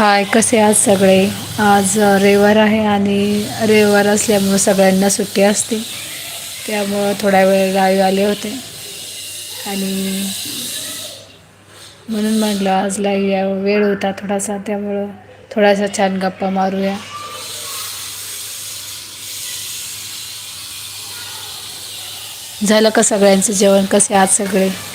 हाय कसे आज सगळे? आज रविवार आहे आणि रविवार असल्यामुळं सगळ्यांना सुट्टी असते. त्यामुळं थोड्या वेळ गावी आले होते. आणि म्हणून म्हटलं आज आजला या वेळ होता थोडासा त्यामुळं थोडासा छान गप्पा मारूया. झालं का सगळ्यांचं जेवण? कसे आज सगळे?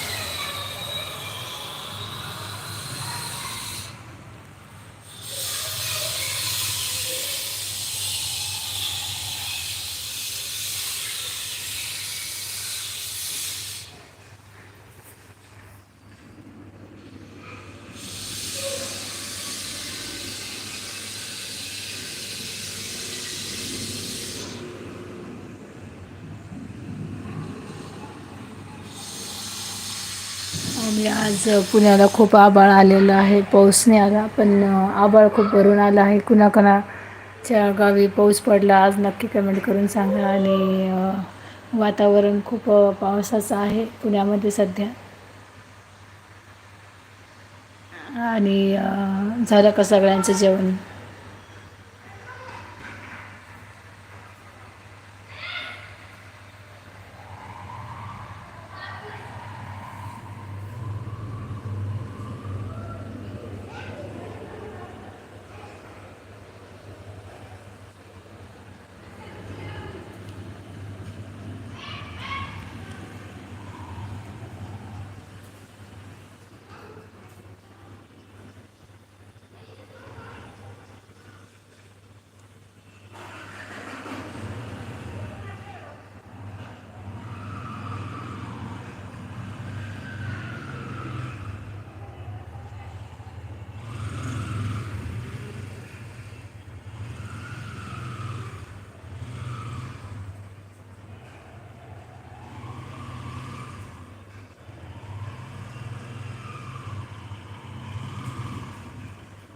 मी आज पुण्याला खूप आभाळ आलेलं आहे. पाऊस नाही आला पण आभाळ खूप भरून आलं आहे. कुणाकुणाच्या गावी पाऊस पडला आज नक्की कमेंट करून सांगा. आणि वातावरण खूप पावसाचं आहे पुण्यामध्ये सध्या. आणि झालं का सगळ्यांचं जेवण?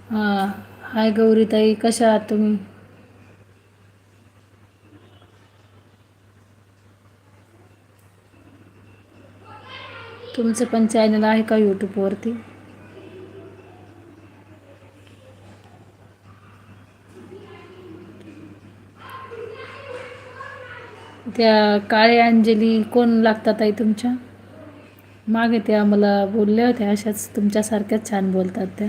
हां. हाय गौरीताई कशा आहात तुम्ही? तुमचं पण चॅनल आहे का यूट्यूबवरती त्या काळे अंजली कोण लागतात आई तुमच्या? मागे त्या मला बोलल्या होत्या अशाच तुमच्यासारख्याच छान बोलतात त्या.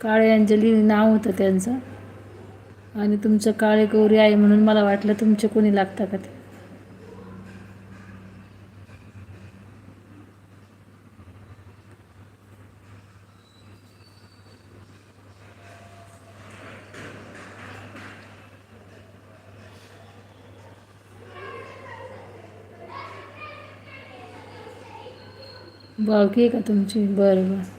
काळे अंजली नाव होतं त्यांचं. आणि तुमचं काळे गौरी आहे म्हणून मला वाटलं तुमचे कोणी लागतं का ते? बावकी आहे का तुमची? बरं बरं.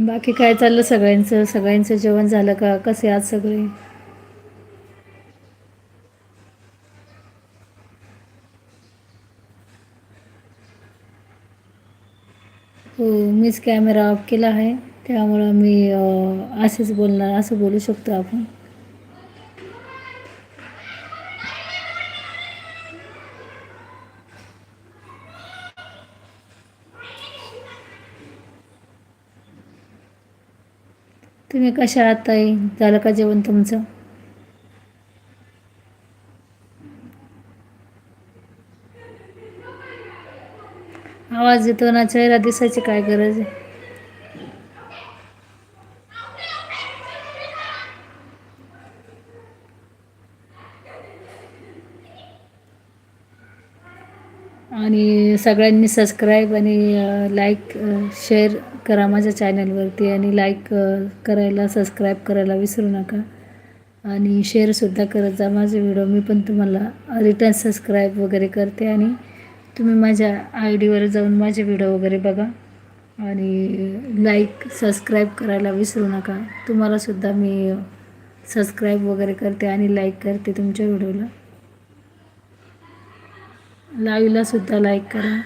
बाकी काय चाललं सगळ्यांचं? सगळ्यांचं जेवण झालं का? कसे आज सगळे? हो मीच कॅमेरा ऑफ केला आहे. त्यामुळं मी असेच बोलणार असं बोलू शकतो आपण. तुम्ही कशा आहात ताई? झालं का जेवण तुमचं? आवाज येतो ना चेहरा दिसायची काय गरज आहे आणि सगळ्यांनी सबस्क्राईब आणि लाईक शेअर करा माझ्या चॅनलवरती आणि लाईक करायला सबस्क्राईब करायला विसरू नका. आणि शेअरसुद्धा करत जा माझे व्हिडिओ मी पण तुम्हाला रिटर्न सबस्क्राईब वगैरे करते आणि तुम्ही माझ्या आय डीवर जाऊन माझे व्हिडिओ वगैरे बघा. आणि लाईक सबस्क्राईब करायला विसरू नका. तुम्हालासुद्धा मी सबस्क्राईब वगैरे करते आणि लाईक करते तुमच्या व्हिडिओला लाईव्हला सुद्धा लाईक करा.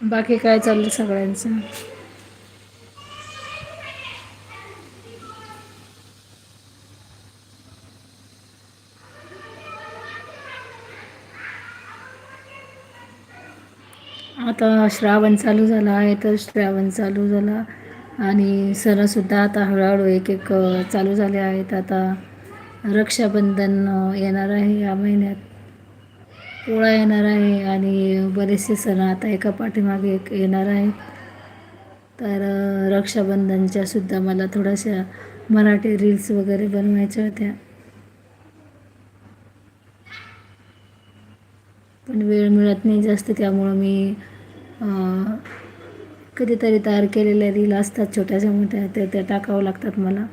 बाकी काय चाललं सगळ्यांचं? आता श्रावण चालू झाला आहे तर श्रावण चालू झाला. आणि सणसुद्धा आता हळूहळू एक एक चालू झाले आहेत. आता रक्षाबंधन येणार आहे या महिन्यात. पोळा येणार आहे आणि बरेचसे सण आता एका पाठीमागे एक येणार आहेत. तर रक्षाबंधनच्या सुद्धा मला थोड्याशा मराठी रील्स वगैरे बनवायच्या होत्या. पण वेळ मिळत नाही जास्त त्यामुळं मी कधीतरी तयार केलेल्या रील असतात छोट्याशा मोठ्या त्या त्या टाकावं लागतात मला.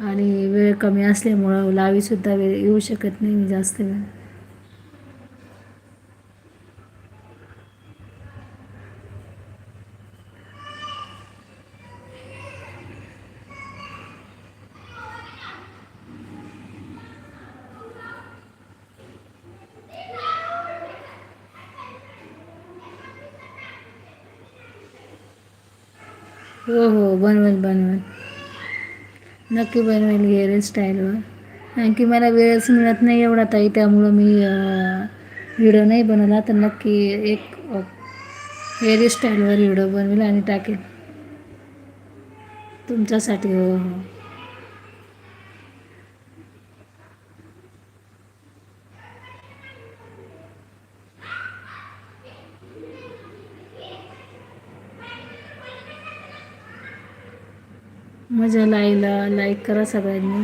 आणि वेळ कमी असल्यामुळं लावीसुद्धा वेळ येऊ शकत नाही मी जास्त वेळ. हो हो बनवेल बनवेल नक्की बनवेल हेअर स्टाईलवर आणखी मला वेळच मिळत नाही एवढा ताई त्यामुळं मी व्हिडिओ नाही बनवला. तर नक्की एक हेअर स्टाईलवर व्हिडिओ बनवेल आणि टाकेल. तुमच्यासाठी हो हो. माझ्या लाईला लाईक करा सगळ्यांनी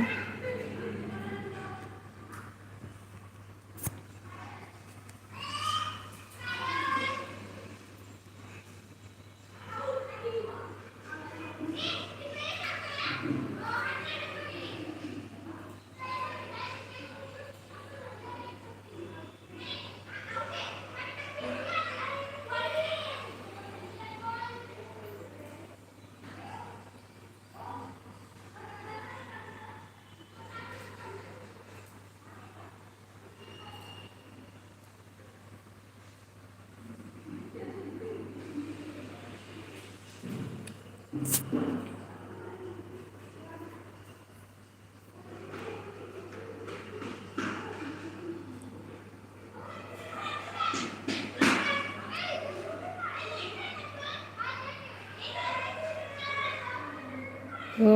हो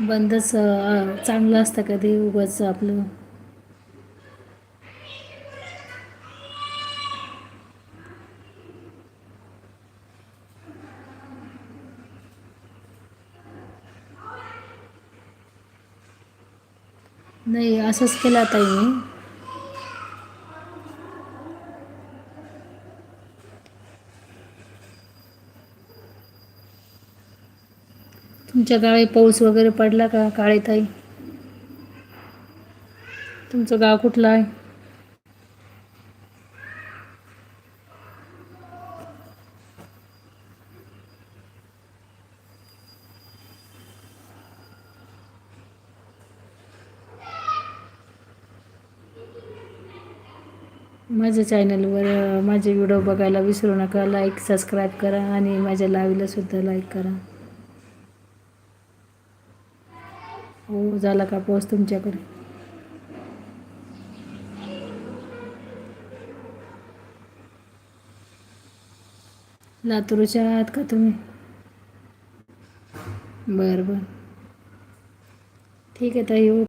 बंदच चांगलं असतं कधी उगाच आपलं. नाही असंच केलं ताई मी. तुमच्या गावी पाऊस वगैरे पडला का काळे ताई तुमचं गाव कुठलं आहे? माझ्या चॅनलवर माझे व्हिडिओ बघायला विसरू नका. लाईक सबस्क्राईब करा आणि माझ्या लावीला सुद्धा लाईक करा. हो झाला का पोच तुमच्याकडे? लातूरच्या आहात का तुम्ही? बरं बरं. ठीक आहे ताई येऊ